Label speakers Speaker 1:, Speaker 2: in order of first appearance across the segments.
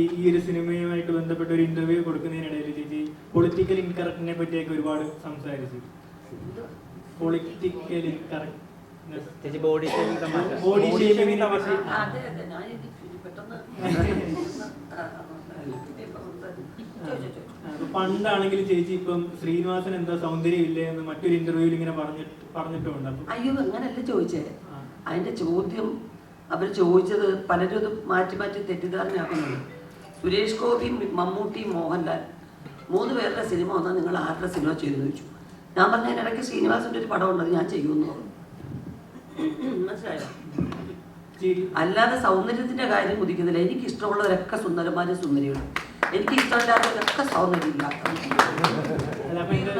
Speaker 1: ഈ ഒരു സിനിമയുമായിട്ട് ബന്ധപ്പെട്ട ഒരു ഇന്റർവ്യൂ കൊടുക്കുന്നതിനിടയിൽ ചേച്ചി പൊളിറ്റിക്കൽ ഇൻകറക്റ്റിനെ പറ്റിയൊക്കെ ഒരുപാട് സംസാരിച്ചു. പൊളിറ്റിക്കൽ ഇൻകറക്റ്റ്
Speaker 2: ചേച്ചി ബോഡി തമാശ.
Speaker 1: ബോഡി. പണ്ടാണെങ്കിൽ ചേച്ചി ഇപ്പം ശ്രീനിവാസൻ എന്താ സൗന്ദര്യം ഇല്ലേ എന്ന് മറ്റൊരു ഇന്റർവ്യൂവിൽ ഇങ്ങനെ പറഞ്ഞിട്ട് പറഞ്ഞിട്ടുണ്ട്
Speaker 3: അയ്യോ അങ്ങനല്ല ചോദിച്ചേ. അതിന്റെ ചോദ്യം അവർ ചോദിച്ചത് പലരും അത് മാറ്റി മാറ്റി തെറ്റിദ്ധാരണയാക്കുന്നുണ്ട്. സുരേഷ് ഗോപി മമ്മൂട്ടി മോഹൻലാൽ മൂന്ന് പേരുടെ സിനിമ വന്നാൽ നിങ്ങൾ ആരുടെ സിനിമ ചെയ്തു ചോദിച്ചു. ഞാൻ പറഞ്ഞ ഇടയ്ക്ക് ശ്രീനിവാസിന്റെ ഒരു പടം ഉണ്ടത് ഞാൻ ചെയ്യുമെന്ന് പറഞ്ഞു. മനസ്സിലായോ? അല്ലാതെ സൗന്ദര്യത്തിന്റെ കാര്യം കുതിക്കുന്നില്ല എനിക്ക് ഇഷ്ടമുള്ളവരൊക്കെ സുന്ദരന്മാരും സുന്ദരികളും. എനിക്ക് ഇഷ്ടമില്ലാത്തവരൊക്കെ സൗന്ദര്യം
Speaker 1: അല്ല അപ്പൊ എന്റെ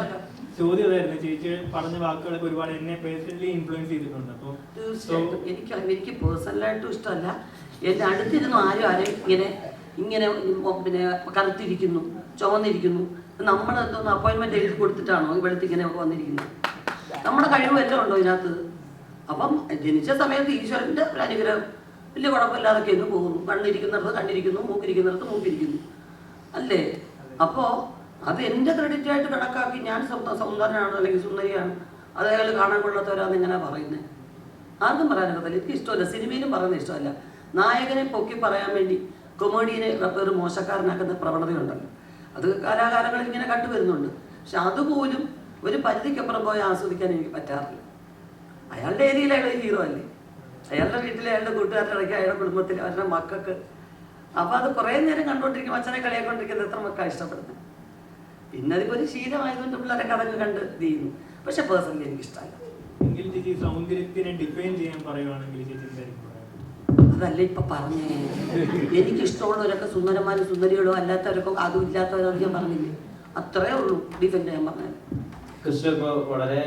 Speaker 1: ചോദ്യം അതായിരുന്നു. ചേച്ചി പറഞ്ഞ വാക്കുകളൊക്കെ ഒരുപാട് എന്നെ പേഴ്സണലി ഇൻഫ്ലുവൻസ് ചെയ്തിട്ടുണ്ട്. അപ്പോൾ
Speaker 3: തീർച്ചയായിട്ടും. എനിക്ക് എനിക്ക് പേഴ്സണലായിട്ടും ഇഷ്ടമല്ല. എന്റെ അടുത്തിരുന്നു ആരും ആരും ഇങ്ങനെ ഇങ്ങനെ പിന്നെ കറുത്തിരിക്കുന്നു ചുവന്നിരിക്കുന്നു. നമ്മൾ എന്തോന്ന് അപ്പോയിൻമെന്റ് എഴുതി കൊടുത്തിട്ടാണോ ഇവിടുത്തെ ഇങ്ങനെ വന്നിരിക്കുന്നത്? നമ്മുടെ കഴിവ് എല്ലാം ഉണ്ടോ ഇതിനകത്ത്? അപ്പം ജനിച്ച സമയത്ത് ഈശ്വരന്റെ ഒരു അനുഗ്രഹം. വലിയ കുഴപ്പമില്ലാതൊക്കെ എന്ന് പോകുന്നു. കണ്ണിരിക്കുന്നിടത്ത് കണ്ണിരിക്കുന്നു മൂക്കിരിക്കുന്നിടത്ത് മൂക്കിരിക്കുന്നു. അല്ലേ? അപ്പോൾ അത് എന്റെ ക്രെഡിറ്റ് ആയിട്ട് കണക്കാക്കി ഞാൻ സൗന്ദര്യനാണ് അല്ലെങ്കിൽ സുന്ദരിയാണ്? അത് കാണാൻ കൊള്ളാത്തവരാന്ന് ഇങ്ങനെ പറയുന്നത് ആർക്കും പറയാനൊക്കത്തില്ല. എനിക്ക് ഇഷ്ടമല്ല. സിനിമയിലും പറയുന്നത് ഇഷ്ടമല്ല. നായകനെ പൊക്കി പറയാൻ വേണ്ടി കൊമേഡിയനെ ഒരു മോശക്കാരനാക്കുന്ന പ്രവണതയുണ്ടല്ലോ. അത് കലാകാരങ്ങൾ ഇങ്ങനെ കണ്ടുവരുന്നുണ്ട്. പക്ഷെ അതുപോലും ഒരു പരിധിക്കപ്പുറം പോയി ആസ്വദിക്കാൻ എനിക്ക് പറ്റാറില്ല. അയാളുടെ ഏരിയയിൽ അയാൾ ഹീറോ അല്ലേ? അയാളുടെ വീട്ടിലെ അയാളുടെ കൂട്ടുകാരുടെ ഇടയ്ക്ക് അയാളുടെ കുടുംബത്തിൽ അവരുടെ മക്കൾക്ക്. അപ്പോൾ അത് കുറേ നേരം കണ്ടുകൊണ്ടിരിക്കും അച്ഛനെ കളിയാക്കൊണ്ടിരിക്കുന്നത് എത്ര മക്കൾ ഇഷ്ടപ്പെടുന്നത് പിന്നെ അതിപ്പോൾ ഒരു ശീലമായതുകൊണ്ട് പിള്ളേരെ കഥകൾ കണ്ട് ഇത് ചെയ്യുന്നു. പക്ഷെ പേഴ്സണലി എനിക്ക് ഇഷ്ടമല്ല
Speaker 1: എങ്കിൽ ചേച്ചി സൗന്ദര്യത്തിനെ ഡിഫൈൻ ചെയ്യാൻ പറയുവാണെങ്കിൽ?
Speaker 3: അതല്ല ഇപ്പൊ പറഞ്ഞേ? എനിക്ക് ഇഷ്ടമുള്ളവരൊക്കെ സുന്ദരന്മാരും സുന്ദരികളോ അല്ലാത്തവരൊക്കെ അതും ഇല്ലാത്തവരോ ഞാൻ പറഞ്ഞില്ലേ? അത്രേ ഉള്ളൂ ഡിഫൻഡ് ഞാൻ പറഞ്ഞത്.
Speaker 2: കൃഷ്ണ വളരെ